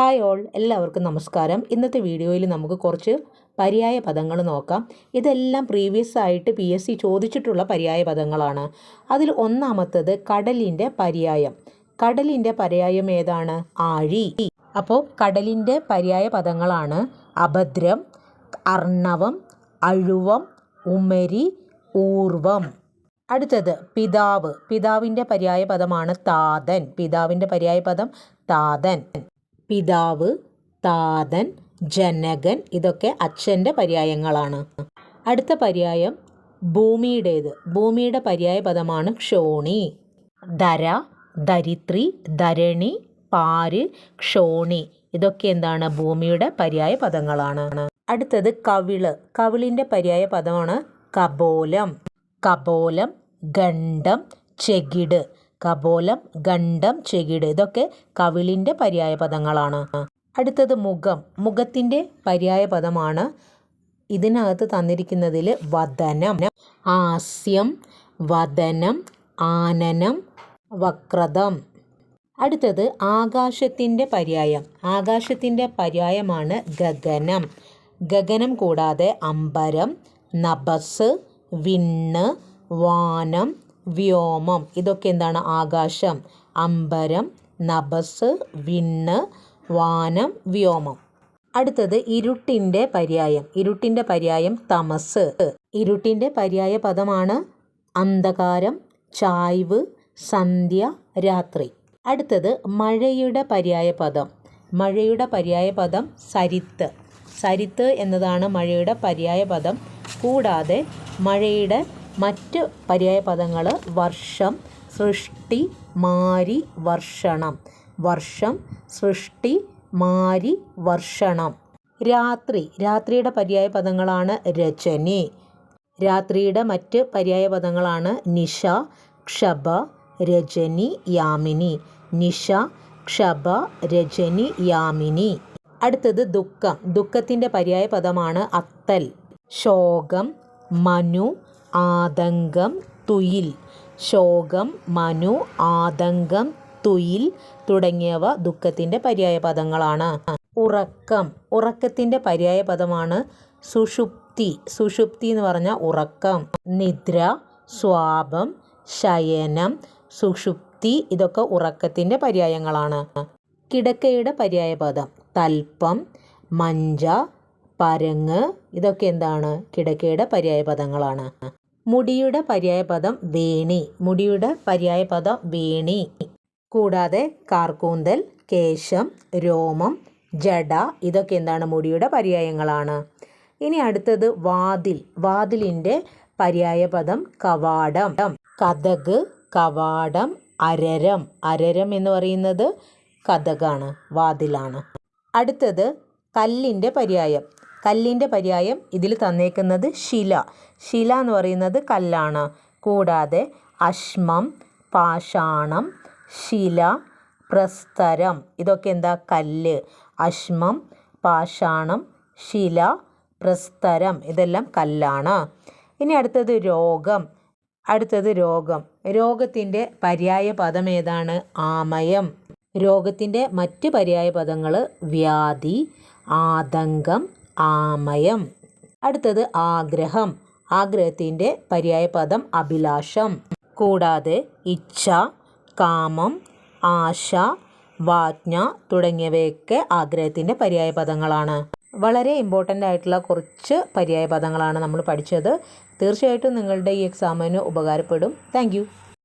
Hi all എല്ലാവർക്കും നമസ്കാരം. ഇന്നത്തെ വീഡിയോയിൽ നമുക്ക് കുറച്ച് പര്യായ പദങ്ങൾ നോക്കാം. ഇതെല്ലാം പ്രീവിയസ് ആയിട്ട് പി എസ് സി ചോദിച്ചിട്ടുള്ള പര്യായ പദങ്ങളാണ്. അതിൽ ഒന്നാമത്തത് കടലിന്റെ പര്യായം. കടലിന്റെ പര്യായം ഏതാണ്? ആഴി. അപ്പോൾ കടലിന്റെ പര്യായ പദങ്ങളാണ് അഭദ്രം അർണവം അഴുവം ഉമരി ഊർവം. അടുത്തത് പിതാവ്. പിതാവിന്റെ പര്യായ പദമാണ് താതൻ. പിതാവിന്റെ പര്യായ പദം താതൻ. പിതാവ് താതൻ ജനകൻ ഇതൊക്കെ അച്ഛന്റെ പര്യായങ്ങളാണ്. അടുത്ത പര്യായം ഭൂമിയുടേത്. ഭൂമിയുടെ പര്യായ പദമാണ് ക്ഷോണി. ധര ധരിത്രി ധരണി പാര് ക്ഷോണി ഇതൊക്കെ എന്താണ്? ഭൂമിയുടെ പര്യായ പദങ്ങളാണ് അടുത്തത് കവിൾ. കവിളിന്റെ പര്യായ പദമാണ് കപോലം കപോലം ഗണ്ഡം ചെകിട്. കപോലം ഗണ്ഡം ചെകിട് ഇതൊക്കെ കവിളിന്റെ പര്യായ പദങ്ങളാണ്. അടുത്തത് മുഖം. മുഖത്തിന്റെ പര്യായ പദമാണ് ഇതിനകത്ത് തന്നിരിക്കുന്നതിൽ വദനം. ആസ്യം വദനം ആനനം വക്രതം. അടുത്തത് ആകാശത്തിന്റെ പര്യായം. ആകാശത്തിന്റെ പര്യായമാണ് ഗഗനം. ഗഗനം കൂടാതെ അമ്പരം നബസ് വിണ്ണ് വാനം വ്യോമം. ഇതൊക്കെ എന്താണ്? ആകാശം. അമ്പരം നബസ് വിണ്ണ് വാനം വ്യോമം. അടുത്തത് ഇരുട്ടിന്റെ പര്യായം. ഇരുട്ടിന്റെ പര്യായം തമസ്. ഇരുട്ടിന്റെ പര്യായ പദമാണ് അന്ധകാരം ചായ്വ് സന്ധ്യ രാത്രി. അടുത്തത് മഴയുടെ പര്യായ പദം. മഴയുടെ പര്യായ പദം സരിത്ത്. സരിത്ത് എന്നതാണ് മഴയുടെ പര്യായ പദം. കൂടാതെ മഴയുടെ മറ്റ് പര്യായ പദങ്ങൾ വർഷം സൃഷ്ടി മാരി വർഷണം. വർഷം സൃഷ്ടി മാരി വർഷണം. രാത്രി. രാത്രിയുടെ പര്യായ പദങ്ങളാണ് രചനി. രാത്രിയുടെ മറ്റ് പര്യായ പദങ്ങളാണ് നിശ ക്ഷഭ രജനി യാമിനി. നിഷ ക്ഷഭ രജനി യാമിനി. അടുത്തത് ദുഃഖം. ദുഃഖത്തിന്റെ പര്യായ പദമാണ് അത്തൽ. ശോകം മനു ആതങ്കം തുയിൽ. ശോകം മനു ആതങ്കം തുയിൽ തുടങ്ങിയവ ദുഃഖത്തിന്റെ പര്യായ പദങ്ങളാണ് ഉറക്കം. ഉറക്കത്തിന്റെ പര്യായ പദമാണ് സുഷുപ്തി. സുഷുപ്തി എന്ന് പറഞ്ഞാൽ ഉറക്കം. നിദ്ര സ്വാപം ശയനം സുഷുപ്തി ഇതൊക്കെ ഉറക്കത്തിന്റെ പര്യായങ്ങളാണ്. കിടക്കയുടെ പര്യായ പദം തൽപ്പം മഞ്ച പരങ്ങ് ഇതൊക്കെ എന്താണ്? കിടക്കയുടെ പര്യായ പദങ്ങളാണ് മുടിയുടെ പര്യായപദം വേണി. മുടിയുടെ പര്യായപദം വേണി. കൂടാതെ കാർക്കൂന്തൽ കേശം രോമം ജട ഇതൊക്കെ എന്താണ് മുടിയുടെ പര്യായങ്ങളാണ്. ഇനി അടുത്തത് വാതിൽ. വാതിലിന്റെ പര്യായപദം കവാടം. കഥക് കവാടം അരരം. അരരം എന്ന് പറയുന്നത് കഥകാണ് വാതിലാണ്. അടുത്തത് കല്ലിന്റെ പര്യായം. കല്ലിന്റെ പര്യായം ഇതിൽ തന്നേക്കുന്നത് ശില. ശില എന്ന് പറയുന്നത് കല്ലാണ്. കൂടാതെ അശ്മം പാഷാണം ശില പ്രസ്തരം. ഇതൊക്കെ എന്താ? കല്ല്. അശ്മം പാഷാണം ശില പ്രസ്തരം. ഇതെല്ലാം കല്ലാണ്. ഇനി അടുത്തത് രോഗം. അടുത്തത് രോഗം. രോഗത്തിന്റെ പര്യായ പദം ഏതാണ്? ആമയം. രോഗത്തിന്റെ മറ്റ് പര്യായ പദങ്ങൾ വ്യാധി ആതങ്കം ആമയം. അടുത്തത് ആഗ്രഹം. ആഗ്രഹത്തിന്റെ പര്യായ പദം അഭിലാഷം. കൂടാതെ ഇച്ഛ കാമം ആശ വാജ്ഞ തുടങ്ങിയവയൊക്കെ ആഗ്രഹത്തിന്റെ പര്യായ പദങ്ങളാണ് വളരെ ഇമ്പോർട്ടന്റ് ആയിട്ടുള്ള കുറച്ച് പര്യായ പദങ്ങളാണ് നമ്മൾ പഠിച്ചത്. തീർച്ചയായിട്ടും നിങ്ങളുടെ ഈ എക്സാമിന് ഉപകാരപ്പെടും. താങ്ക്